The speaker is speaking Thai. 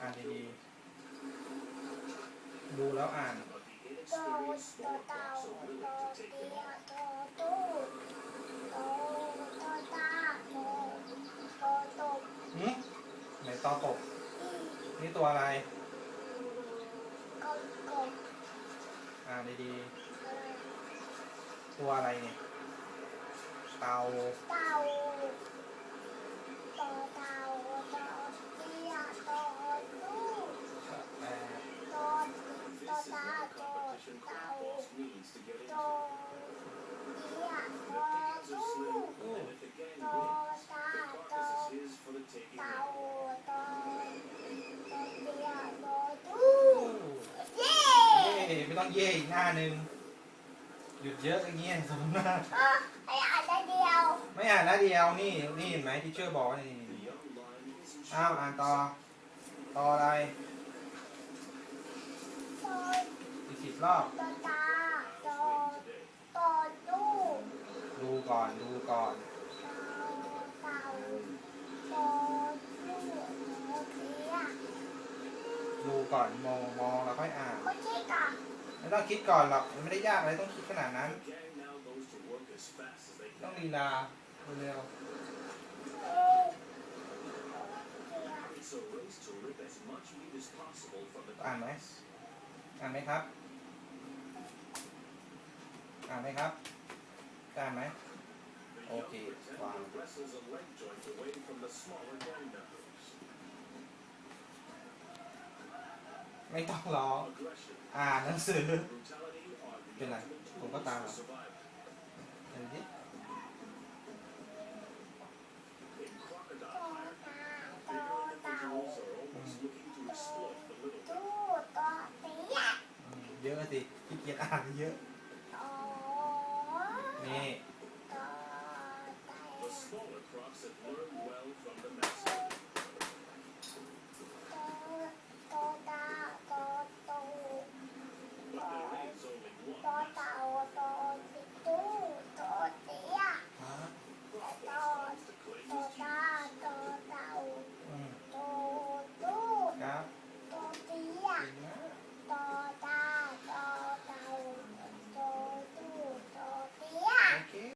อ่านดีๆ ดูแล้วอ่านโตโตเต่าโตเตียโตตู้ตโตตาตโตบหืมไหนตอตก นี่ตัวอะไร อ่านดีๆ ตัวอะไรเนี่ย เตา เต่า ไม่ต้องเย่อีกหน้าหนึ่งหยุดเยอะอย่างเงี้ยสมหน้าเออไอ้อันนั้นเดียว ไม่อ่านหน้าเดียวนี่นี่เห็นไหมที่เชื่อบอกว่านี่นี่นี่อ้าวอ่านต่อต่ออะไรโตอีกสิบ รอบโตตาโตโตตู้ดูก่อนดูก่อนเต่าเต่าโตตู้โตเตียดูก่อนมองมองแล้วค่อยอ่าน ไม่ใช่กะไม่ต้องคิดก่อนหรอกมันไม่ได้ยากอะไรต้องคิดขนาดนั้น ต้องลีลาเร็วเออเตียๆอ่านไหมอ่านไหมครับ อ่านไหมครับจะอ่านไหมโอเควางไม่ต้องร้องอ่านหนังสือ เป็นไร ผมก็ตามเหรอเห็นดิโตตาโตเต่าอืมตู้โตเยอะสิขี้เกียจอ่านเยอะ The smaller crops have learned well from the master.